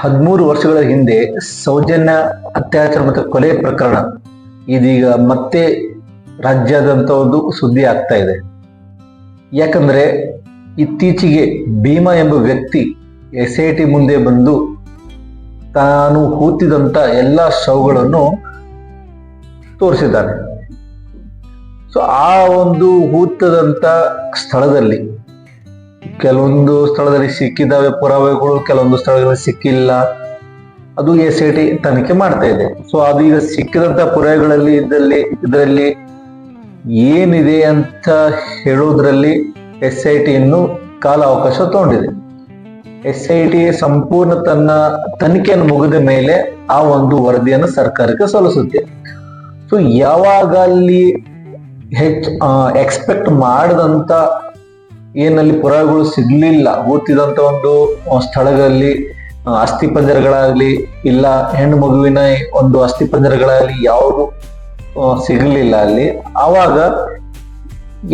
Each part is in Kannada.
ಹದಿಮೂರು ವರ್ಷಗಳ ಹಿಂದೆ ಸೌಜನ್ಯ ಅತ್ಯಾಚಾರ ಮತ್ತು ಕೊಲೆ ಪ್ರಕರಣ ಇದೀಗ ಮತ್ತೆ ರಾಜ್ಯಾದ್ಯಂತ ಒಂದು ಸುದ್ದಿ ಆಗ್ತಾ ಇದೆ. ಯಾಕಂದ್ರೆ ಇತ್ತೀಚೆಗೆ ಭೀಮಾ ಎಂಬ ವ್ಯಕ್ತಿ ಎಸ್ ಐ ಟಿ ಮುಂದೆ ಬಂದು ತಾನು ಹೂತಿದಂತ ಎಲ್ಲ ಶವಗಳನ್ನು ತೋರಿಸಿದ್ದಾನೆ. ಸೊ ಆ ಒಂದು ಹೂತದಂತ ಸ್ಥಳದಲ್ಲಿ ಕೆಲವೊಂದು ಸ್ಥಳದಲ್ಲಿ ಸಿಕ್ಕಿದ್ದಾವೆ, ಪುರಾವೆಗಳು ಕೆಲವೊಂದು ಸ್ಥಳಗಳಲ್ಲಿ ಸಿಕ್ಕಿಲ್ಲ. ಅದು ಎಸ್ ಐ ಟಿ ತನಿಖೆ ಮಾಡ್ತಾ ಇದೆ. ಸೊ ಅದು ಈಗ ಸಿಕ್ಕಿದಂತ ಪುರಾವೆಗಳಲ್ಲಿ ಇದರಲ್ಲಿ ಇದರಲ್ಲಿ ಏನಿದೆ ಅಂತ ಹೇಳೋದ್ರಲ್ಲಿ ಎಸ್ ಐ ಟಿ ಇನ್ನು ಕಾಲ ಅವಕಾಶ ತಗೊಂಡಿದೆ. ಎಸ್ ಐ ಟಿ ಸಂಪೂರ್ಣ ತನ್ನ ತನಿಖೆಯನ್ನು ಮುಗಿದ ಮೇಲೆ ಆ ಒಂದು ವರದಿಯನ್ನು ಸರ್ಕಾರಕ್ಕೆ ಸಲ್ಲಿಸುತ್ತೆ. ಸೊ ಯಾವಾಗ ಅಲ್ಲಿ ಹೆಚ್ಚು ಎಕ್ಸ್ಪೆಕ್ಟ್ ಮಾಡದಂತ ಏನಲ್ಲಿ ಪುರಾವೆಗಳು ಸಿಗ್ಲಿಲ್ಲ. ಗೊತ್ತಿದಂತ ಒಂದು ಸ್ಥಳಗಳಲ್ಲಿ ಅಸ್ಥಿ ಪಂಜರಗಳಾಗ್ಲಿ, ಇಲ್ಲ ಹೆಣ್ಣು ಮಗುವಿನ ಒಂದು ಅಸ್ಥಿ ಪಂಜರಗಳಾಗ್ಲಿ ಯಾವುದು ಸಿಗಲಿಲ್ಲ ಸಿಗ್ಲಿಲ್ಲ ಅಲ್ಲಿ. ಆವಾಗ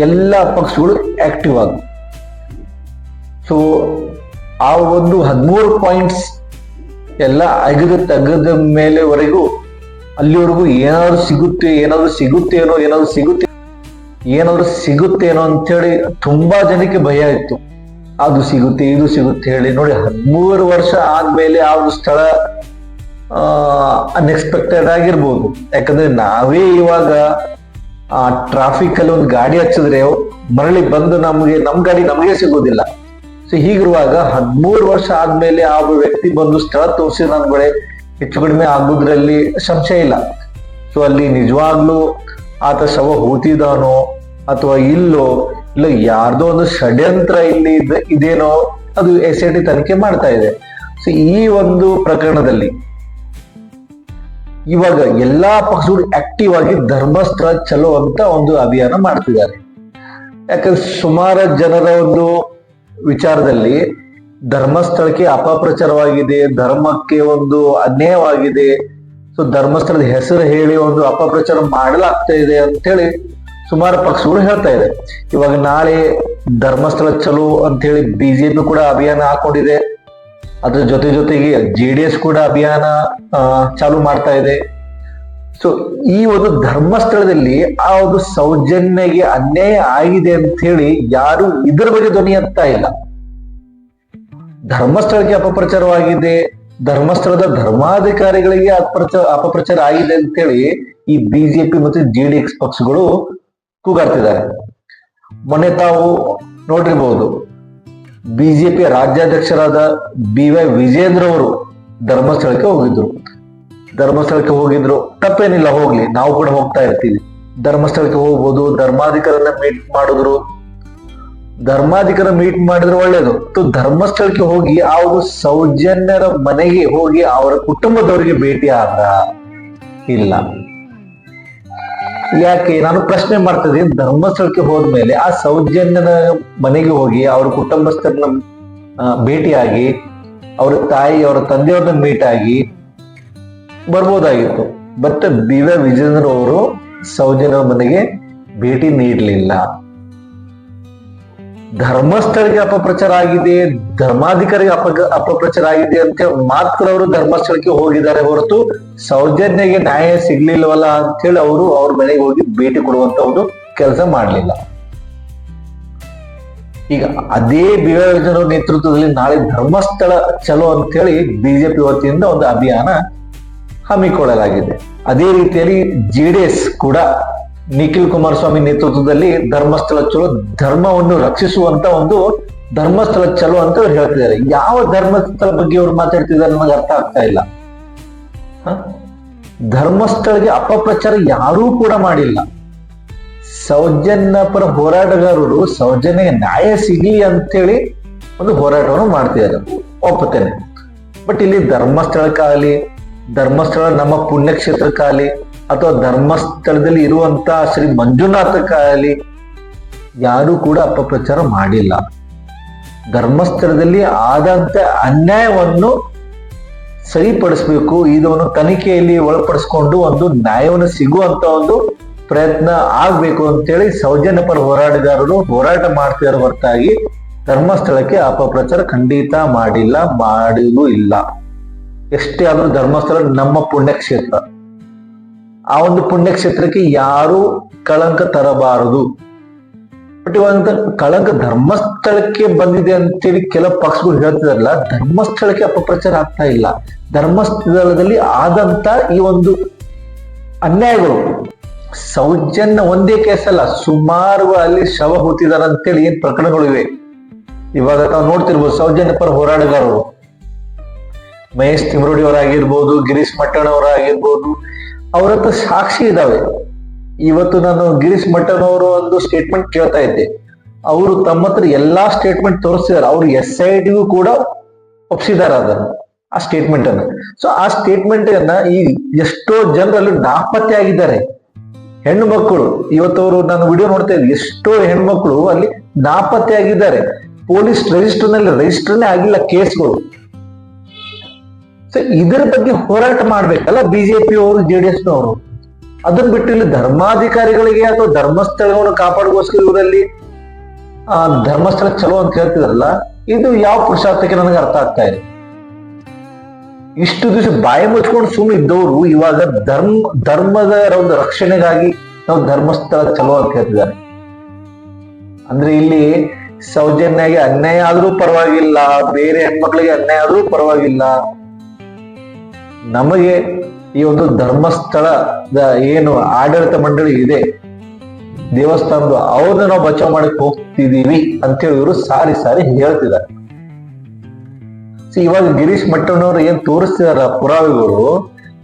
ಎಲ್ಲ ಪಕ್ಷಗಳು ಆಕ್ಟಿವ್ ಆಗ ಸೊ ಆ ಒಂದು ಹದಿಮೂರು ಪಾಯಿಂಟ್ಸ್ ಎಲ್ಲ ಅಗದ ತೆಗೆದ ಮೇಲೆವರೆಗೂ ಅಲ್ಲಿವರೆಗೂ ಏನಾದ್ರು ಸಿಗುತ್ತೆ, ಏನಾದ್ರು ಸಿಗುತ್ತೇನೋ ಏನಾದ್ರು ಸಿಗುತ್ತೆ ಏನಾದ್ರು ಸಿಗುತ್ತೇನೋ ಅಂತೇಳಿ ತುಂಬಾ ಜನಕ್ಕೆ ಭಯ ಇತ್ತು. ಅದು ಸಿಗುತ್ತೆ, ಇದು ಸಿಗುತ್ತೆ ಹೇಳಿ. ನೋಡಿ, ಹದಿಮೂರು ವರ್ಷ ಆದ್ಮೇಲೆ ಆ ಒಂದು ಸ್ಥಳ ಅನ್ಎಕ್ಸ್ಪೆಕ್ಟೆಡ್ ಆಗಿರ್ಬೋದು. ಯಾಕಂದ್ರೆ ನಾವೇ ಇವಾಗ, ಆ ಟ್ರಾಫಿಕ್ ಅಲ್ಲಿ ಒಂದು ಗಾಡಿ ಹಚ್ಚಿದ್ರೆ ಮರಳಿ ಬಂದು ನಮಗೆ, ನಮ್ ಗಾಡಿ ನಮಗೆ ಸಿಗೋದಿಲ್ಲ. ಸೊ ಹೀಗಿರುವಾಗ ಹದಿಮೂರು ವರ್ಷ ಆದ್ಮೇಲೆ ಆ ವ್ಯಕ್ತಿ ಬಂದು ಸ್ಥಳ ತೋರಿಸಿ ಬಳೆ ಹೆಚ್ಚು ಕಡಿಮೆ ಆಗೋದ್ರಲ್ಲಿ ಸಂಶಯ ಇಲ್ಲ. ಸೊ ಅಲ್ಲಿ ನಿಜವಾಗ್ಲೂ ಆತ ಶವ ಹೂತಿದಾನೋ ಅಥವಾ ಇಲ್ಲೋ, ಇಲ್ಲ ಯಾರ್ದೋ ಒಂದು ಷಡ್ಯಂತ್ರ ಇಲ್ಲಿ ಇದೆ- ಇದೇನೋ ಅದು ಎಸ್ ಐ ತನಿಖೆ ಮಾಡ್ತಾ ಇದೆ. ಸೊ ಈ ಒಂದು ಪ್ರಕರಣದಲ್ಲಿ ಇವಾಗ ಎಲ್ಲಾ ಪಕ್ಷಗಳು ಆಕ್ಟಿವ್ ಆಗಿ ಧರ್ಮಸ್ಥಳ ಚಲೋ ಅಂತ ಒಂದು ಅಭಿಯಾನ ಮಾಡ್ತಿದ್ದಾರೆ. ಯಾಕಂದ್ರೆ ಸುಮಾರು ಜನರ ಒಂದು ವಿಚಾರದಲ್ಲಿ ಧರ್ಮಸ್ಥಳಕ್ಕೆ ಅಪಪ್ರಚಾರವಾಗಿದೆ, ಧರ್ಮಕ್ಕೆ ಒಂದು ಅನ್ಯಾಯವಾಗಿದೆ ಸೊ ಧರ್ಮಸ್ಥಳದ ಹೆಸರು ಹೇಳಿ ಒಂದು ಅಪಪ್ರಚಾರ ಮಾಡಲಾಗ್ತಾ ಇದೆ ಅಂತೇಳಿ ಸುಮಾರು ಪಕ್ಷಗಳು ಹೇಳ್ತಾ ಇದೆ. ಇವಾಗ ನಾಳೆ ಧರ್ಮಸ್ಥಳ ಚಲೋ ಅಂತೇಳಿ ಬಿಜೆಪಿ ಕೂಡ ಅಭಿಯಾನ ಹಾಕೊಂಡಿದೆ. ಅದ್ರ ಜೊತೆ ಜೊತೆಗೆ ಜೆ ಡಿ ಎಸ್ ಕೂಡ ಅಭಿಯಾನ ಚಾಲು ಮಾಡ್ತಾ ಇದೆ. ಸೊ ಈ ಒಂದು ಧರ್ಮಸ್ಥಳದಲ್ಲಿ ಆ ಒಂದು ಸೌಜನ್ಯಗೆ ಅನ್ಯಾಯ ಆಗಿದೆ ಅಂತ ಹೇಳಿ ಯಾರು ಇದರ ಬಗ್ಗೆ ಧ್ವನಿ ಅಂತ ಇಲ್ಲ. ಧರ್ಮಸ್ಥಳಕ್ಕೆ ಅಪಪ್ರಚಾರವಾಗಿದೆ. ಧರ್ಮಸ್ಥಳದ ಧರ್ಮಾಧಿಕಾರಿಗಳಿಗೆ ಅಪಪ್ರಚಾರ ಅಪಪ್ರಚಾರ ಆಗಿದೆ ಅಂತೇಳಿ ಈ ಬಿಜೆಪಿ ಮತ್ತು ಜೆ ಡಿ ಎಕ್ಸ್ ಪಕ್ಷಗಳು ಕೂಗಾಡ್ತಿದ್ದಾರೆ. ಮೊನ್ನೆ ತಾವು ನೋಡಿರ್ಬಹುದು ಬಿಜೆಪಿ ರಾಜ್ಯಾಧ್ಯಕ್ಷರಾದ ಬಿ ವೈ ವಿಜೇಂದ್ರ ಅವರು ಧರ್ಮಸ್ಥಳಕ್ಕೆ ಹೋಗಿದ್ರು. ಧರ್ಮಸ್ಥಳಕ್ಕೆ ಹೋಗಿದ್ರು, ತಪ್ಪೇನಿಲ್ಲ ಹೋಗ್ಲಿ, ನಾವು ಕೂಡ ಹೋಗ್ತಾ ಇರ್ತೀವಿ. ಧರ್ಮಸ್ಥಳಕ್ಕೆ ಹೋಗ್ಬೋದು, ಧರ್ಮಾಧಿಕಾರನ್ನ ಮೀಟ್ ಮಾಡಿದ್ರು. ಧರ್ಮಾಧಿಕಾರ ಮೀಟ್ ಮಾಡಿದ್ರೆ ಒಳ್ಳೇದು. ಮತ್ತು ಧರ್ಮಸ್ಥಳಕ್ಕೆ ಹೋಗಿ ಒಂದು ಸೌಜನ್ಯರ ಮನೆಗೆ ಹೋಗಿ ಅವರ ಕುಟುಂಬದವರಿಗೆ ಭೇಟಿ ಆದ ಇಲ್ಲ. ಯಾಕೆ? ನಾನು ಪ್ರಶ್ನೆ ಮಾಡ್ತಿದ್ದೀನಿ ಧರ್ಮಸ್ಥಳಕ್ಕೆ ಹೋದ್ಮೇಲೆ ಆ ಸೌಜನ್ಯನ ಮನೆಗೆ ಹೋಗಿ ಅವ್ರ ಕುಟುಂಬಸ್ಥರನ್ನ ಭೇಟಿಯಾಗಿ ಅವ್ರ ತಾಯಿ, ಅವರ ತಂದೆಯವ್ರನ್ನ ಮೀಟ್ ಆಗಿ ಬರ್ಬೋದಾಗಿತ್ತು. ಬಟ್ ಬಿ ವಿಜೇಂದ್ರ ಅವರು ಸೌಜನ್ಯ ಮನೆಗೆ ಭೇಟಿ ನೀಡಲಿಲ್ಲ. ಧರ್ಮಸ್ಥಳಕ್ಕೆ ಅಪಪ್ರಚಾರ ಆಗಿದೆ, ಧರ್ಮಾಧಿಕಾರಿಗೆ ಅಪ ಅಪಪ್ರಚಾರ ಆಗಿದೆ ಅಂತ ಮಾತ್ರ ಅವರು ಧರ್ಮಸ್ಥಳಕ್ಕೆ ಹೋಗಿದ್ದಾರೆ ಹೊರತು ಸೌಜನ್ಯಗೆ ನ್ಯಾಯ ಸಿಗ್ಲಿಲ್ವಲ್ಲ ಅಂತ ಹೇಳಿ ಅವರು ಅವ್ರ ಮನೆಗೆ ಹೋಗಿ ಭೇಟಿ ಕೊಡುವಂತ ಒಂದು ಕೆಲಸ ಮಾಡಲಿಲ್ಲ. ಈಗ ಅದೇ ಬಿವರ್ಜನ ನೇತೃತ್ವದಲ್ಲಿ ನಾಳೆ ಧರ್ಮಸ್ಥಳ ಚಲೋ ಅಂತ ಹೇಳಿ ಬಿಜೆಪಿ ವತಿಯಿಂದ ಒಂದು ಅಭಿಯಾನ ಹಮ್ಮಿಕೊಳ್ಳಲಾಗಿದೆ. ಅದೇ ರೀತಿಯಲ್ಲಿ ಜೆಡಿಎಸ್ ಕೂಡ ನಿಖಿಲ್ ಕುಮಾರಸ್ವಾಮಿ ನೇತೃತ್ವದಲ್ಲಿ ಧರ್ಮಸ್ಥಳ ಚಲೋ ಧರ್ಮವನ್ನು ರಕ್ಷಿಸುವಂತ ಒಂದು ಧರ್ಮಸ್ಥಳ ಚಲೋ ಅಂತ ಅವ್ರು ಹೇಳ್ತಿದ್ದಾರೆ. ಯಾವ ಧರ್ಮಸ್ಥಳ ಬಗ್ಗೆ ಅವ್ರು ಮಾತಾಡ್ತಿದ್ದಾರೆ ನನಗೆ ಅರ್ಥ ಆಗ್ತಾ ಇಲ್ಲ. ಧರ್ಮಸ್ಥಳಗೆ ಅಪಪ್ರಚಾರ ಯಾರೂ ಕೂಡ ಮಾಡಿಲ್ಲ. ಸೌಜನ್ಯ ಪರ ಹೋರಾಟಗಾರರು ಸೌಜನ್ಯ ನ್ಯಾಯ ಸಿಗಲಿ ಅಂತೇಳಿ ಒಂದು ಹೋರಾಟವನ್ನು ಮಾಡ್ತಿದ್ದಾರೆ. ಒಪ್ಪುತ್ತೇನೆ. ಬಟ್ ಇಲ್ಲಿ ಧರ್ಮಸ್ಥಳಕ್ಕಾಗಲಿ, ಧರ್ಮಸ್ಥಳ ನಮ್ಮ ಪುಣ್ಯಕ್ಷೇತ್ರಕ್ಕಾಗಲಿ ಅಥವಾ ಧರ್ಮಸ್ಥಳದಲ್ಲಿ ಇರುವಂತ ಶ್ರೀ ಮಂಜುನಾಥಕ್ಕಾಗಲಿ ಯಾರೂ ಕೂಡ ಅಪಪ್ರಚಾರ ಮಾಡಿಲ್ಲ. ಧರ್ಮಸ್ಥಳದಲ್ಲಿ ಆದಂತ ಅನ್ಯಾಯವನ್ನು ಸರಿಪಡಿಸ್ಬೇಕು, ಇದನ್ನು ತನಿಖೆಯಲ್ಲಿ ಒಳಪಡಿಸ್ಕೊಂಡು ಒಂದು ನ್ಯಾಯವನ್ನು ಸಿಗುವಂತ ಒಂದು ಪ್ರಯತ್ನ ಆಗ್ಬೇಕು ಅಂತೇಳಿ ಸೌಜನ್ಯ ಪರ ಹೋರಾಟಗಾರರು ಹೋರಾಟ ಮಾಡ್ತಿದ್ದಾರೆ ಹೊರತಾಗಿ ಧರ್ಮಸ್ಥಳಕ್ಕೆ ಅಪಪ್ರಚಾರ ಖಂಡಿತ ಮಾಡಿಲ್ಲ ಮಾಡುವುದೂ ಇಲ್ಲ. ಎಷ್ಟೇ ಆದ್ರೂ ಧರ್ಮಸ್ಥಳ ನಮ್ಮ ಪುಣ್ಯಕ್ಷೇತ್ರ. ಆ ಒಂದು ಪುಣ್ಯಕ್ಷೇತ್ರಕ್ಕೆ ಯಾರು ಕಳಂಕ ತರಬಾರದು. ಬಟ್ ಇವಾಗ ಕಳಂಕ ಧರ್ಮಸ್ಥಳಕ್ಕೆ ಬಂದಿದೆ ಅಂತೇಳಿ ಕೆಲವು ಪಕ್ಷಗಳು ಹೇಳ್ತಿದಾರಲ್ಲ, ಧರ್ಮಸ್ಥಳಕ್ಕೆ ಅಪಪ್ರಚಾರ ಆಗ್ತಾ ಇಲ್ಲ. ಧರ್ಮಸ್ಥಳದಲ್ಲಿ ಆದಂತ ಈ ಒಂದು ಅನ್ಯಾಯಗಳು, ಸೌಜನ್ಯ ಒಂದೇ ಕೇಸ್ ಅಲ್ಲ, ಸುಮಾರು ಅಲ್ಲಿ ಶವ ಹೂತಿದಾರ ಅಂತೇಳಿ ಏನ್ ಪ್ರಕರಣಗಳು ಇವೆ. ಇವಾಗ ನಾವು ನೋಡ್ತಿರ್ಬೋದು, ಸೌಜನ್ಯ ಪರ ಹೋರಾಟಗಾರರು. ಮಹೇಶ್ ತಿಮ್ರೋಡಿ ಅವರಾಗಿರ್ಬೋದು ಗಿರೀಶ್ ಮಟ್ಟಣ್ಣ ಅವರಾಗಿರ್ಬೋದು ಅವ್ರ ಹತ್ರ ಸಾಕ್ಷಿ ಇದಾವೆ. ಇವತ್ತು ನಾನು ಗಿರೀಶ್ ಮಠನ್ ಒಂದು ಸ್ಟೇಟ್ಮೆಂಟ್ ಕೇಳ್ತಾ ಇದ್ದೆ. ಅವರು ತಮ್ಮ ಹತ್ರ ಎಲ್ಲಾ ಸ್ಟೇಟ್ಮೆಂಟ್ ತೋರಿಸಿದಾರೆ. ಅವರು ಎಸ್ ಐ ಟಿಗೂ ಕೂಡ ಒಪ್ಸಿದ್ದಾರೆ ಅದನ್ನು, ಆ ಸ್ಟೇಟ್ಮೆಂಟ್ ಅನ್ನು. ಸೊ ಆ ಸ್ಟೇಟ್ಮೆಂಟ್ ಅನ್ನ ಈ ಎಷ್ಟೋ ಜನರಲ್ಲಿ ನಾಪತ್ತೆ ಆಗಿದ್ದಾರೆ. ಹೆಣ್ಣು ಮಕ್ಕಳು ಇವತ್ತವರು ನಾನು ವಿಡಿಯೋ ನೋಡ್ತಾ ಇದ್ದೆ. ಎಷ್ಟೋ ಹೆಣ್ಮಕ್ಳು ಅಲ್ಲಿ ನಾಪತ್ತೆ ಆಗಿದ್ದಾರೆ. ಪೊಲೀಸ್ ರಿಜಿಸ್ಟರ್ನಲ್ಲಿ ರಿಜಿಸ್ಟರ್ನೇ ಆಗಿಲ್ಲ ಕೇಸ್ಗಳು ಸೊ ಇದರ ಬಗ್ಗೆ ಹೋರಾಟ ಮಾಡ್ಬೇಕಲ್ಲ ಬಿಜೆಪಿ ಅವರು ಜೆಡಿಎಸ್ ನವರು. ಅದನ್ನ ಬಿಟ್ಟು ಇಲ್ಲಿ ಧರ್ಮಾಧಿಕಾರಿಗಳಿಗೆ ಅಥವಾ ಧರ್ಮಸ್ಥಳವನ್ನು ಕಾಪಾಡಗೋಸ್ಕರ ಇವರಲ್ಲಿ, ಆ, ಧರ್ಮಸ್ಥಳ ಚಲೋ ಅಂತ ಹೇಳ್ತಿದ್ರಲ್ಲ, ಇದು ಯಾವ ಪುರುಷಾರ್ಥಕ್ಕೆ ನನಗೆ ಅರ್ಥ ಆಗ್ತಾ ಇದೆ. ಇಷ್ಟು ದಿವಸ ಬಾಯಿ ಮುಚ್ಕೊಂಡು ಸುಮ್ಮನೆ ಇದ್ದವರು ಇವಾಗ ಧರ್ಮ, ಧರ್ಮದ ಒಂದು ರಕ್ಷಣೆಗಾಗಿ ನಾವು ಧರ್ಮಸ್ಥಳ ಚಲೋ ಅಂತ ಹೇಳ್ತಿದ್ದಾರೆ. ಅಂದ್ರೆ ಇಲ್ಲಿ ಸೌಜನ್ಯಗೆ ಅನ್ಯಾಯ ಆದ್ರೂ ಪರವಾಗಿಲ್ಲ, ಬೇರೆ ಹೆಣ್ಮಕ್ಳಿಗೆ ಅನ್ಯಾಯ ಆದ್ರೂ ಪರವಾಗಿಲ್ಲ. ನಮಗೆ ಈ ಒಂದು ಧರ್ಮಸ್ಥಳದ ಏನು ಆಡಳಿತ ಮಂಡಳಿ ಇದೆ ದೇವಸ್ಥಾನದ ಅವ್ರನ್ನ ನಾವು ಬಚಾವ್ ಮಾಡಕ್ ಹೋಗ್ತಿದೀವಿ ಅಂತೇಳಿ ಇವರು ಸಾರಿ ಸಾರಿ ಹೇಳ್ತಿದ್ದಾರೆ. ಇವಾಗ ಗಿರೀಶ್ ಮಟ್ಟಣ್ಣವ್ರು ಏನ್ ತೋರಿಸ್ತಿದಾರ ಪುರಾವೆಗಳು,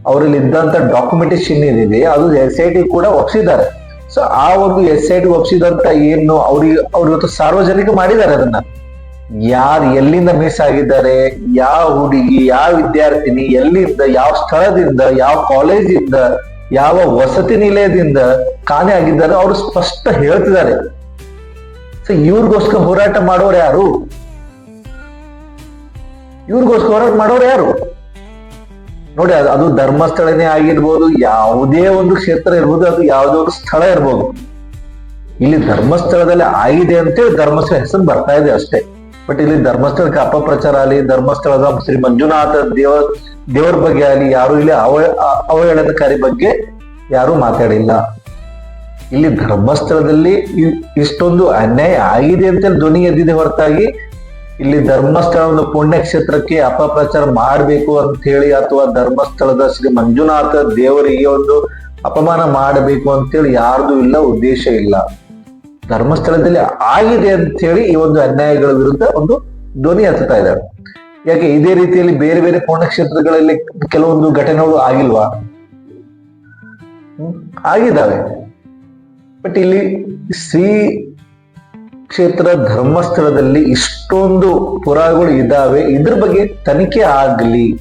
ಅವರಲ್ಲಿ ಇದ್ದಂತ ಡಾಕ್ಯುಮೆಂಟೇಶನ್ ಏನಿದೆ, ಅದು ಎಸ್ ಐ ಟಿ ಕೂಡ ಒಪ್ಸಿದ್ದಾರೆ. ಸೊ ಆ ಒಂದು ಎಸ್ ಐ ಟಿ ಒಪ್ಸಿದಂತ ಏನು ಅವ್ರಿಗೆ, ಅವ್ರ ಸಾರ್ವಜನಿಕ ಮಾಡಿದ್ದಾರೆ ಅದನ್ನ. ಯಾರು ಎಲ್ಲಿಂದ ಮಿಸ್ ಆಗಿದ್ದಾರೆ, ಯಾವ ಹುಡುಗಿ, ಯಾವ ವಿದ್ಯಾರ್ಥಿನಿ ಎಲ್ಲಿಂದ ಯಾವ ಸ್ಥಳದಿಂದ, ಯಾವ ಕಾಲೇಜಿಂದ, ಯಾವ ವಸತಿ ನಿಲಯದಿಂದ ಕಾಣೆ ಆಗಿದ್ದಾರೆ ಅವರು ಸ್ಪಷ್ಟ ಹೇಳ್ತಿದ್ದಾರೆ. ಸೊ ಇವ್ರಿಗೋಸ್ಕರ ಹೋರಾಟ ಮಾಡೋರು ಯಾರು? ಇವ್ರಿಗೋಸ್ಕರ ಹೋರಾಟ ಮಾಡೋರು ಯಾರು? ನೋಡಿ, ಅದು ಅದು ಧರ್ಮಸ್ಥಳನೇ ಆಗಿರ್ಬೋದು, ಯಾವುದೇ ಒಂದು ಕ್ಷೇತ್ರ ಇರ್ಬೋದು, ಅದು ಯಾವುದೇ ಒಂದು ಸ್ಥಳ ಇರ್ಬೋದು. ಇಲ್ಲಿ ಧರ್ಮಸ್ಥಳದಲ್ಲಿ ಆಗಿದೆ ಅಂತೇಳಿ ಧರ್ಮಸ್ಥಳ ಹೆಸರು ಬರ್ತಾ ಇದೆ ಅಷ್ಟೇ. ಬಟ್ ಇಲ್ಲಿ ಧರ್ಮಸ್ಥಳಕ್ಕೆ ಅಪಪ್ರಚಾರ ಆಗಲಿ, ಧರ್ಮಸ್ಥಳದ ಶ್ರೀ ಮಂಜುನಾಥ ದೇವ, ದೇವರ ಬಗ್ಗೆ ಆಗಲಿ ಯಾರು ಇಲ್ಲಿ ಅವ ಅವಹೇಳನಕಾರಿ ಬಗ್ಗೆ ಯಾರು ಮಾತಾಡಿಲ್ಲ. ಇಲ್ಲಿ ಧರ್ಮಸ್ಥಳದಲ್ಲಿ ಇಷ್ಟೊಂದು ಅನ್ಯಾಯ ಆಗಿದೆ ಅಂತ ಧ್ವನಿ ಎದ್ದಿದೆ ಹೊರತಾಗಿ, ಇಲ್ಲಿ ಧರ್ಮಸ್ಥಳ ಒಂದು ಪುಣ್ಯಕ್ಷೇತ್ರಕ್ಕೆ ಅಪಪ್ರಚಾರ ಮಾಡಬೇಕು ಅಂತ ಹೇಳಿ ಅಥವಾ ಧರ್ಮಸ್ಥಳದ ಶ್ರೀ ಮಂಜುನಾಥ ದೇವರಿಗೆ ಒಂದು ಅಪಮಾನ ಮಾಡಬೇಕು ಅಂತೇಳಿ ಯಾರ್ದು ಇಲ್ಲ, ಉದ್ದೇಶ ಇಲ್ಲ. ಧರ್ಮಸ್ಥಳದಲ್ಲಿ ಆಗಿದೆ ಅಂತ ಹೇಳಿ ಈ ಒಂದು ಅನ್ಯಾಯಗಳ ವಿರುದ್ಧ ಒಂದು ಧ್ವನಿ ಹತ್ತುತ್ತಾ ಇದ್ದಾರೆ. ಯಾಕೆ ಇದೇ ರೀತಿಯಲ್ಲಿ ಬೇರೆ ಬೇರೆ ಪುಣ್ಯಕ್ಷೇತ್ರಗಳಲ್ಲಿ ಕೆಲವೊಂದು ಘಟನೆಗಳು ಆಗಿಲ್ವಾ? ಆಗಿದ್ದಾವೆ. ಬಟ್ ಇಲ್ಲಿ ಶ್ರೀ ಕ್ಷೇತ್ರ ಧರ್ಮಸ್ಥಳದಲ್ಲಿ ಇಷ್ಟೊಂದು ಪುರಾಗಳು ಇದ್ದಾವೆ. ಇದ್ರ ಬಗ್ಗೆ ತನಿಖೆ ಆಗ್ಲಿ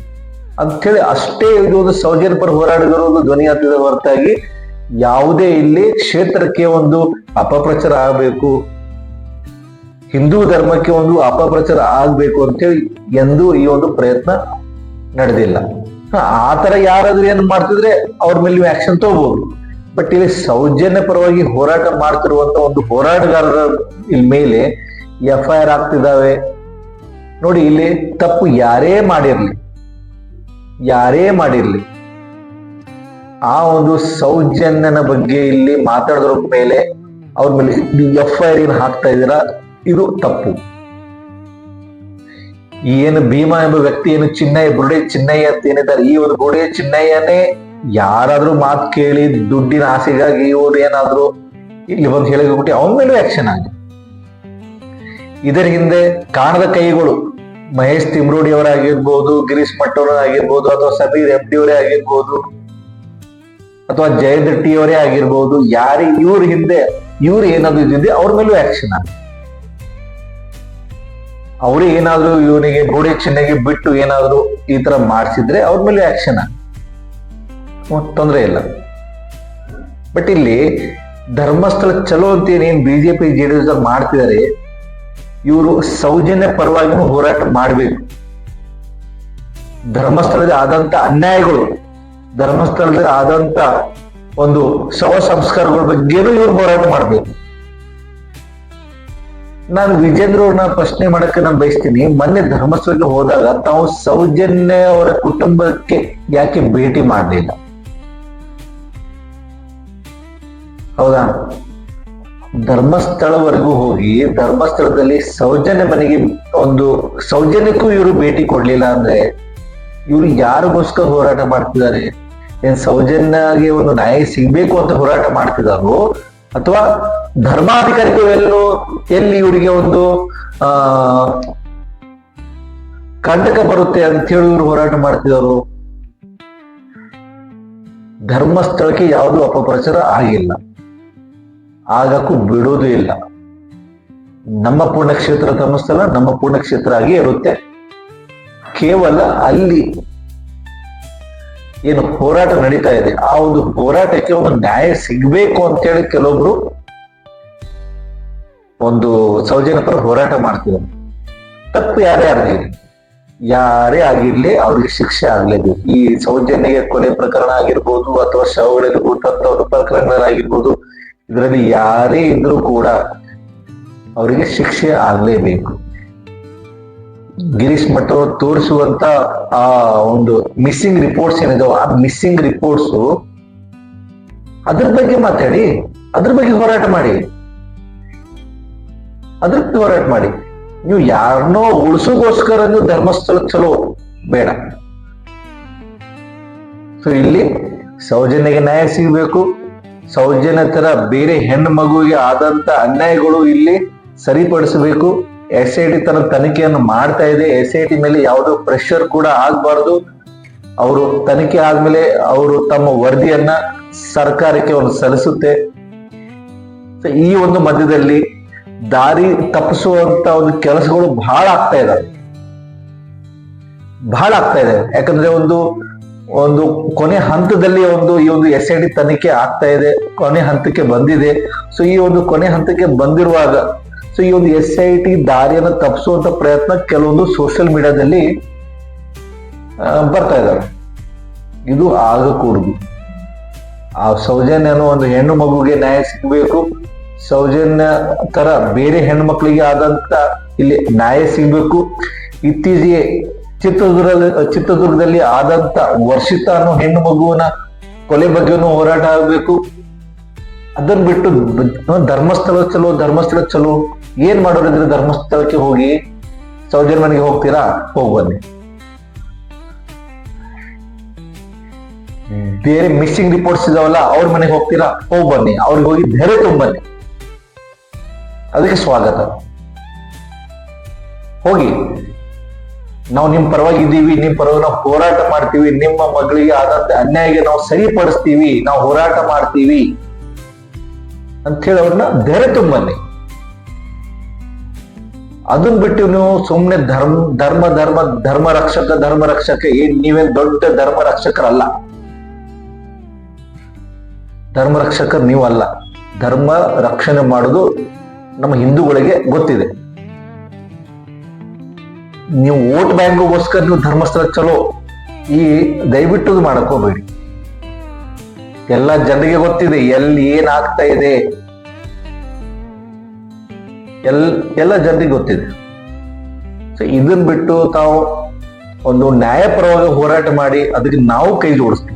ಅಂತೇಳಿ ಅಷ್ಟೇ ಇದು ಒಂದು ಸೌಜನ್ಯ ಪರ ಒಂದು ಧ್ವನಿ ಹತ್ತಿದ ಹೊರತಾಗಿ ಯಾವುದೇ ಇಲ್ಲಿ ಕ್ಷೇತ್ರಕ್ಕೆ ಒಂದು ಅಪಪ್ರಚಾರ ಆಗಬೇಕು. ಹಿಂದೂ ಧರ್ಮಕ್ಕೆ ಒಂದು ಅಪಪ್ರಚಾರ ಆಗ್ಬೇಕು ಅಂತೇಳಿ ಎಂದೂ ಈ ಒಂದು ಪ್ರಯತ್ನ ನಡೆದಿಲ್ಲ. ಆತರ ಯಾರಾದ್ರೂ ಏನ್ ಮಾಡ್ತಿದ್ರೆ ಅವ್ರ ಮೇಲೆ ನೀವು ಆಕ್ಷನ್ ತಗೋಬಹುದು ಬಟ್ ಇಲ್ಲಿ ಸೌಜನ್ಯ ಪರವಾಗಿ ಹೋರಾಟ ಮಾಡ್ತಿರುವಂತ ಒಂದು ಹೋರಾಟಗಾರರ ಮೇಲೆ ಎಫ್ ಐ ಆರ್ ಆಗ್ತಿದಾವೆ ನೋಡಿ, ಇಲ್ಲಿ ತಪ್ಪು ಯಾರೇ ಮಾಡಿರ್ಲಿ ಯಾರೇ ಮಾಡಿರ್ಲಿ ಆ ಒಂದು ಸೌಜನ್ಯನ ಬಗ್ಗೆ ಇಲ್ಲಿ ಮಾತಾಡೋದ್ರ ಮೇಲೆ ಅವ್ರ ಮೇಲೆ ಎಫ್ ಐ ಆರ್ ಹಾಕ್ತಾ ಇದ್ದೀರಾ, ಇದು ತಪ್ಪು. ಏನು ಭೀಮಾ ಎಂಬ ವ್ಯಕ್ತಿ, ಏನು ಚಿನ್ನಯ್ಯ ಬುರುಡೆ ಚಿನ್ನಯ್ಯ ಅಂತ ಏನಿದ್ದಾರೆ, ಈ ಒಂದು ಬುರುಡೆ ಚಿನ್ನಯ್ಯನೇ ಯಾರಾದ್ರೂ ಮಾತು ಕೇಳಿ ದುಡ್ಡಿನ ಆಸೆಗಾಗಿ ಇವರು ಏನಾದ್ರು ಇಲ್ಲಿ ಬಂದು ಹೇಳಿಬಿಟ್ಟು ಅವನ ಮೇಲೂ ಆಕ್ಷನ್ ಆಗಿ ಇದರ ಹಿಂದೆ ಕಾಣದ ಕೈಗಳು, ಮಹೇಶ್ ತಿಮ್ರೋಡಿ ಅವರಾಗಿರ್ಬೋದು, ಗಿರೀಶ್ ಮಟ್ಟವರಾಗಿರ್ಬೋದು ಅಥವಾ ಸಮೀರ್ ಎಂ ಡಿ ಅವರೇ ಆಗಿರ್ಬೋದು ಅಥವಾ ಜಯದ್ ಟಿ ಅವರೇ ಆಗಿರ್ಬೋದು, ಯಾರಿ, ಇವ್ರ ಹಿಂದೆ ಇವ್ರು ಏನಾದ್ರು ಇದ್ದಿದ್ದೆ ಅವ್ರ ಮೇಲೂ ಆಕ್ಷನ್ ಅವರೇ ಏನಾದ್ರು ಇವನಿಗೆ ಗೋಡೆ ಚಿಹ್ನೆಗೆ ಬಿಟ್ಟು ಏನಾದ್ರೂ ಈ ತರ ಮಾಡಿಸಿದ್ರೆ ಅವ್ರ ಮೇಲೆ ಆಕ್ಷನ್ ತೊಂದರೆ ಇಲ್ಲ. ಬಟ್ ಇಲ್ಲಿ ಧರ್ಮಸ್ಥಳ ಚಲೋ ಅಂತ ಏನೇನ್ ಬಿಜೆಪಿ ಜೆಡಿಎಸ್ ಮಾಡ್ತಿದ್ದಾರೆ ಇವರು ಸೌಜನ್ಯ ಪರವಾಗಿ ಹೋರಾಟ ಮಾಡಬೇಕು. ಧರ್ಮಸ್ಥಳದ ಆದಂತ ಅನ್ಯಾಯಗಳು. ಧರ್ಮಸ್ಥಳದಲ್ಲಿ ಆದಂತ ಒಂದು ಶವ ಸಂಸ್ಕಾರಗಳ ಬಗ್ಗೆನೂ ಇವ್ರು ಹೋರಾಟ ಮಾಡಬೇಕು. ನಾನು ವಿಜೇಂದ್ರ ಅವ್ರನ್ನ ಪ್ರಶ್ನೆ ಮಾಡಕ್ಕೆ ನಾನು ಬಯಸ್ತೀನಿ, ಮೊನ್ನೆ ಧರ್ಮಸ್ಥಳಕ್ಕೆ ಹೋದಾಗ ತಾವು ಸೌಜನ್ಯ ಅವರ ಕುಟುಂಬಕ್ಕೆ ಯಾಕೆ ಭೇಟಿ ಮಾಡಲಿಲ್ಲ? ಹೌದಾ? ಧರ್ಮಸ್ಥಳವರೆಗೂ ಹೋಗಿ ಧರ್ಮಸ್ಥಳದಲ್ಲಿ ಸೌಜನ್ಯ ಮನೆಗೆ ಒಂದು ಸೌಜನ್ಯಕ್ಕೂ ಇವರು ಭೇಟಿ ಕೊಡ್ಲಿಲ್ಲ ಅಂದ್ರೆ ಇವರು ಯಾರಿಗೋಸ್ಕರ ಹೋರಾಟ ಮಾಡ್ತಿದ್ದಾರೆ? ಏನ್ ಸೌಜನ್ಯಗೆ ಒಂದು ನ್ಯಾಯ ಸಿಗ್ಬೇಕು ಅಂತ ಹೋರಾಟ ಮಾಡ್ತಿದಾರೋ ಅಥವಾ ಧರ್ಮಾಧಿಕಾರಿಗಳು ಎಲ್ಲೋ ಇವರಿಗೆ ಒಂದು, ಆ ಕಂಟಕ ಬರುತ್ತೆ ಅಂತ ಹೇಳಿ ಇವರು ಹೋರಾಟ ಮಾಡ್ತಿದಾರು? ಧರ್ಮಸ್ಥಳಕ್ಕೆ ಯಾವುದು ಅಪಪ್ರಚಾರ ಆಗಿಲ್ಲ. ಆಗಕ್ಕೂ ಬಿಡೋದು ಇಲ್ಲ. ನಮ್ಮ ಪುಣ್ಯಕ್ಷೇತ್ರ ಧರ್ಮಸ್ಥಳ ನಮ್ಮ ಪುಣ್ಯಕ್ಷೇತ್ರ ಆಗಿ ಇರುತ್ತೆ. ಕೇವಲ ಅಲ್ಲಿ ಏನು ಹೋರಾಟ ನಡೀತಾ ಇದೆ, ಆ ಒಂದು ಹೋರಾಟಕ್ಕೆ ಒಂದು ನ್ಯಾಯ ಸಿಗ್ಬೇಕು ಅಂತೇಳಿ ಕೆಲವೊಬ್ರು ಒಂದು ಸೌಜನ್ಯ ಪರ ಹೋರಾಟ ಮಾಡ್ತಿದ್ದಾರೆ. ತಪ್ಪು ಯಾರೇ ಆಗಲಿ, ಯಾರೇ ಆಗಿರ್ಲಿ ಅವ್ರಿಗೆ ಶಿಕ್ಷೆ ಆಗ್ಲೇಬೇಕು. ಈ ಸೌಜನ್ಯ ಕೊಲೆ ಪ್ರಕರಣ ಆಗಿರ್ಬೋದು ಅಥವಾ ಶವಗಳಲ್ಲಿ ಊಟದ ಪ್ರಕರಣಗಳಾಗಿರ್ಬೋದು ಇದರಲ್ಲಿ ಯಾರೇ ಇದ್ರೂ ಕೂಡ ಅವರಿಗೆ ಶಿಕ್ಷೆ ಆಗ್ಲೇಬೇಕು. ಗಿರೀಶ್ ಮಠ ತೋರಿಸುವಂತ ಆ ಒಂದು ಮಿಸ್ಸಿಂಗ್ ರಿಪೋರ್ಟ್ಸ್ ಏನಿದಾವ, ಆ ಮಿಸ್ಸಿಂಗ್ ರಿಪೋರ್ಟ್ಸ್ ಅದ್ರ ಬಗ್ಗೆ ಮಾತಾಡಿ, ಅದ್ರ ಬಗ್ಗೆ ಹೋರಾಟ ಮಾಡಿ. ಅದ್ರ ಹೋರಾಟ ಮಾಡಿ. ನೀವು ಯಾರನ್ನೋ ಉಳಿಸೋಗೋಸ್ಕರ ನೀವು ಧರ್ಮಸ್ಥಳ ಚಲೋ, ಬೇಡ. ಸೊ ಇಲ್ಲಿ ಸೌಜನ್ಯಗೆ ನ್ಯಾಯ ಸಿಗಬೇಕು. ಸೌಜನ್ಯ ತರ ಬೇರೆ ಹೆಣ್ಣು ಮಗುವಿಗೆ ಆದಂತ ಅನ್ಯಾಯಗಳು ಇಲ್ಲಿ ಸರಿಪಡಿಸಬೇಕು. ಎಸ್ ಐ ಟಿ ತನ್ನ ತನಿಖೆಯನ್ನು ಮಾಡ್ತಾ ಇದೆ. ಎಸ್ ಐ ಟಿ ಮೇಲೆ ಯಾವುದೋ ಪ್ರೆಷರ್ ಕೂಡ ಆಗಬಾರದು. ಅವರು ತನಿಖೆ ಆದ್ಮೇಲೆ ಅವರು ತಮ್ಮ ವರದಿಯನ್ನ ಸರ್ಕಾರಕ್ಕೆ ಒಂದು ಸಲ್ಲಿಸುತ್ತೆ. ಈ ಒಂದು ಮಧ್ಯದಲ್ಲಿ ದಾರಿ ತಪ್ಪಿಸುವಂತ ಒಂದು ಕೆಲಸಗಳು ಬಹಳ ಆಗ್ತಾ ಇದಾವೆ. ಬಹಳ ಆಗ್ತಾ ಇದೆ ಯಾಕಂದ್ರೆ ಒಂದು ಒಂದು ಕೊನೆ ಹಂತದಲ್ಲಿ ಒಂದು, ಈ ಒಂದು ಎಸ್ ಐ ಡಿ ತನಿಖೆ ಆಗ್ತಾ ಇದೆ. ಕೊನೆ ಹಂತಕ್ಕೆ ಬಂದಿದೆ. ಸೊ ಈ ಒಂದು ಕೊನೆ ಹಂತಕ್ಕೆ ಬಂದಿರುವಾಗ ಸೊ ಈ ಒಂದು ಎಸ್ ಐ ಟಿ ದಾರಿಯನ್ನು ತಪ್ಪಿಸುವಂತ ಪ್ರಯತ್ನ ಕೆಲವೊಂದು ಸೋಷಿಯಲ್ ಮೀಡಿಯಾದಲ್ಲಿ ಬರ್ತಾ ಇದ್ದಾರೆ ಇದು ಆಗಕೂಡದು. ಆ ಸೌಜನ್ಯ ಒಂದು ಹೆಣ್ಣು ಮಗುಗೆ ನ್ಯಾಯ ಸಿಗಬೇಕು. ಸೌಜನ್ಯ ತರ ಬೇರೆ ಹೆಣ್ಣು ಮಕ್ಕಳಿಗೆ ಆದಂತ ಇಲ್ಲಿ ನ್ಯಾಯ ಸಿಗಬೇಕು. ಇತ್ತೀಚೆಗೆ ಚಿತ್ರದುರ್ಗ ಚಿತ್ರದುರ್ಗದಲ್ಲಿ ಆದಂತ ವರ್ಷಿತ ಅನ್ನೋ ಹೆಣ್ಣು ಮಗುವಿನ ಕೊಲೆ ಬಗ್ಗೆನೂ ಹೋರಾಟ ಆಗಬೇಕು. ಅದನ್ನ ಬಿಟ್ಟು ಧರ್ಮಸ್ಥಳ ಚಲೋ ಧರ್ಮಸ್ಥಳ ಚಲೋ ಏನ್ ಮಾಡೋರಿದ್ರೆ ಧರ್ಮಸ್ಥಳಕ್ಕೆ ಹೋಗಿ ಸೌಜನ್ ಮನೆಗೆ ಹೋಗ್ತೀರಾ? ಹೋಗ್ಬನ್ನಿ ಬೇರೆ ಮಿಸ್ಸಿಂಗ್ ರಿಪೋರ್ಟ್ಸ್ ಇದಾವಲ್ಲ, ಅವ್ರ ಮನೆಗೆ ಹೋಗ್ತೀರಾ? ಹೋಗ್ಬನ್ನಿ ಅವ್ರಿಗೆ ಹೋಗಿ ಧೈರ್ಯ ತುಂಬನ್ನಿ. ಅದಕ್ಕೆ ಸ್ವಾಗತ. ಹೋಗಿ. ನಾವು ನಿಮ್ ಪರವಾಗಿದ್ದೀವಿ, ನಿಮ್ ಪರವಾಗಿ ನಾವು ಹೋರಾಟ ಮಾಡ್ತೀವಿ, ನಿಮ್ಮ ಮಗಳಿಗೆ ಆದಂತ ಅನ್ಯಾಯಗೆ ನಾವು ಸರಿಪಡಿಸ್ತೀವಿ, ನಾವು ಹೋರಾಟ ಮಾಡ್ತೀವಿ. ಅಂತ ಹೇಳಿ ಅವ್ರನ್ನ ಧೈರ್ಯ ತುಂಬನ್ನಿ. ಅದನ್ನ ಬಿಟ್ಟು ನೀವು ಸುಮ್ನೆ ಧರ್ಮ ಧರ್ಮ ಧರ್ಮ ಧರ್ಮ ರಕ್ಷಕ ಧರ್ಮ ರಕ್ಷಕ, ಏನ್ ನೀವೇನ್ ದೊಡ್ಡ ಧರ್ಮ ರಕ್ಷಕರಲ್ಲ. ಧರ್ಮ ರಕ್ಷಕರು ನೀವಲ್ಲ. ಧರ್ಮ ರಕ್ಷಣೆ ಮಾಡೋದು ನಮ್ಮ ಹಿಂದೂಗಳಿಗೆ ಗೊತ್ತಿದೆ. ನೀವು ವೋಟ್ ಬ್ಯಾಂಕ್ಗೋಸ್ಕರ ನೀವು ಧರ್ಮಸ್ಥಳ ಚಲೋ, ಈ ದಯವಿಟ್ಟು ಮಾಡ್ಕೋಬೇಡಿ. ಎಲ್ಲ ಜನರಿಗೆ ಗೊತ್ತಿದೆ, ಎಲ್ಲಿ ಏನಾಗ್ತಾ ಇದೆ ಎಲ್ ಎಲ್ಲ ಜನರಿಗೆ ಗೊತ್ತಿದೆ. ಸೊ ಇದನ್ನ ಬಿಟ್ಟು ತಾವು ಒಂದು ನ್ಯಾಯಪರವಾಗಿ ಹೋರಾಟ ಮಾಡಿ ಅದಕ್ಕೆ ನಾವು ಕೈ ಜೋಡಿಸ್ತೀವಿ.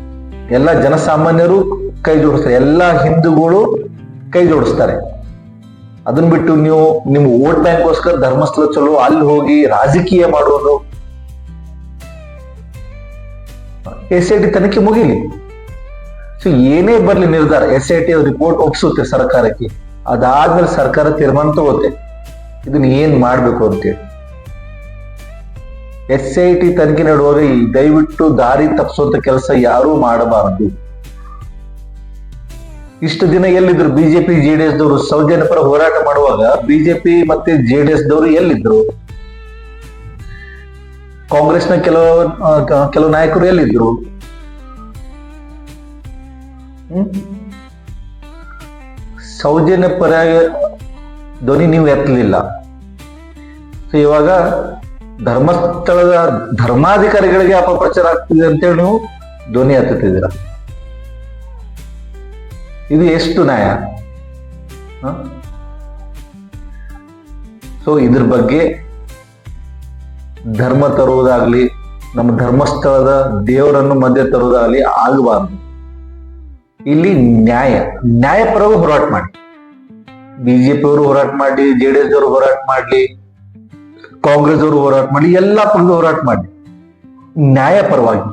ಎಲ್ಲ ಜನಸಾಮಾನ್ಯರು ಕೈ ಜೋಡಿಸ್ತಾರೆ. ಎಲ್ಲ ಹಿಂದೂಗಳು ಕೈ ಜೋಡಿಸ್ತಾರೆ. ಅದನ್ನ ಬಿಟ್ಟು ನೀವು ನಿಮ್ಮ ವೋಟ್ ಬ್ಯಾಂಕ್ಗೋಸ್ಕರ ಧರ್ಮಸ್ಥಳ ಚಲೋ, ಅಲ್ಲಿ ಹೋಗಿ ರಾಜಕೀಯ ಮಾಡೋದು. ಎಸ್ ಐ ಟಿ ತನಿಖೆ ಮುಗಿಲಿ. ಸೊ ಏನೇ ಬರಲಿ ನಿರ್ಧಾರ, ಎಸ್ ಐ ಟಿ ರಿಪೋರ್ಟ್ ಒಪ್ಸುತ್ತೆ ಸರ್ಕಾರಕ್ಕೆ. ಅದಾದ್ಮೇಲೆ ಸರ್ಕಾರ ತೀರ್ಮಾನ ತಗೋತೆ. ಇದನ್ನ ಏನ್ ಮಾಡ್ಬೇಕು ಅಂತೇಳಿ. ಎಸ್ ಐ ಟಿ ತನಿಖೆ ನಡುವಾಗ ಈ ದಯವಿಟ್ಟು ದಾರಿ ತಪ್ಪಿಸುವಂತ ಕೆಲಸ ಯಾರೂ ಮಾಡಬಾರದು. ಇಷ್ಟು ದಿನ ಎಲ್ಲಿದ್ರು ಬಿಜೆಪಿ ಜೆಡಿಎಸ್ ದವರು ಸೌಜನ್ಯ ಪರ ಹೋರಾಟ ಮಾಡುವಾಗ ಬಿಜೆಪಿ ಮತ್ತೆ ಜೆಡಿಎಸ್ ದವರು ಎಲ್ಲಿದ್ರು? ಕಾಂಗ್ರೆಸ್ನ ಕೆಲವು ಕೆಲವು ನಾಯಕರು ಎಲ್ಲಿದ್ರು? ಹ್ಮ್? ಸೌಜನ್ಯ ಪರ್ಯಾಯ ಧ್ವನಿ ನೀವು ಎತ್ತಲಿಲ್ಲ. ಸೊ ಇವಾಗ ಧರ್ಮಸ್ಥಳದ ಧರ್ಮಾಧಿಕಾರಿಗಳಿಗೆ ಅಪಪ್ರಚಾರ ಆಗ್ತಿದೆ ಅಂತೇಳಿ ನೀವು ಧ್ವನಿ ಎತ್ತುತ್ತಿದ್ದೀರಾ. ಇದು ಎಷ್ಟು ನ್ಯಾಯ? ಸೊ ಇದ್ರ ಬಗ್ಗೆ ಧರ್ಮ ತರುವುದಾಗ್ಲಿ, ನಮ್ಮ ಧರ್ಮಸ್ಥಳದ ದೇವರನ್ನು ಮಧ್ಯೆ ತರುವುದಾಗಲಿ ಆಗಬಾರ್ದು. ಇಲ್ಲಿ ನ್ಯಾಯ, ನ್ಯಾಯಪರವಾಗಿ ಹೋರಾಟ ಮಾಡಿ ಬಿಜೆಪಿ ಅವರು ಹೋರಾಟ ಮಾಡಲಿ ಜೆ ಡಿ ಎಸ್ ಅವರು ಹೋರಾಟ ಮಾಡ್ಲಿ, ಕಾಂಗ್ರೆಸ್ ಅವರು ಹೋರಾಟ ಮಾಡಿ ಎಲ್ಲಾ ಪಕ್ಷದ ಹೋರಾಟ ಮಾಡಿ ನ್ಯಾಯಪರವಾಗಿ.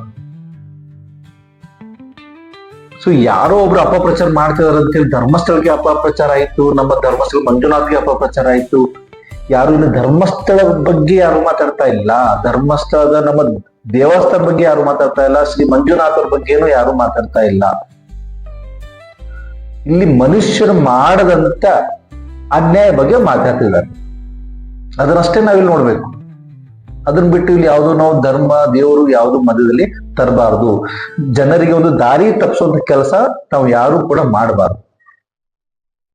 ಸೊ ಯಾರೋ ಒಬ್ರು ಅಪಪ್ರಚಾರ ಮಾಡ್ತಿದಾರೆ ಅಂತೇಳಿ ಧರ್ಮಸ್ಥಳಕ್ಕೆ ಅಪಪ್ರಚಾರ ಆಯ್ತು, ನಮ್ಮ ಧರ್ಮಸ್ಥಳ ಮಂಜುನಾಥ್ಗೆ ಅಪಪ್ರಚಾರ ಆಯ್ತು. ಯಾರು ಇನ್ನು ಧರ್ಮಸ್ಥಳ ಬಗ್ಗೆ ಯಾರು ಮಾತಾಡ್ತಾ ಇಲ್ಲ. ಧರ್ಮಸ್ಥಳದ ನಮ್ಮ ದೇವಸ್ಥಾನ ಬಗ್ಗೆ ಯಾರು ಮಾತಾಡ್ತಾ ಇಲ್ಲ. ಶ್ರೀ ಮಂಜುನಾಥರ ಬಗ್ಗೆನೂ ಯಾರು ಮಾತಾಡ್ತಾ ಇಲ್ಲ. ಇಲ್ಲಿ ಮನುಷ್ಯರು ಮಾಡದಂತ ಅನ್ಯಾಯ ಬಗ್ಗೆ ಮಾತಾಡ್ತಿದ್ದಾರೆ. ಅದನ್ನಷ್ಟೇ ನಾವಿಲ್ಲಿ ನೋಡ್ಬೇಕು. ಅದನ್ನ ಬಿಟ್ಟು ಇಲ್ಲಿ ಯಾವುದೋ ನಾವು ಧರ್ಮ, ದೇವರು ಯಾವುದು ಮಧ್ಯದಲ್ಲಿ ತರಬಾರದು. ಜನರಿಗೆ ಒಂದು ದಾರಿ ತಪ್ಪಿಸುವಂತ ಕೆಲಸ ನಾವು ಯಾರು ಕೂಡ ಮಾಡಬಾರ್ದು.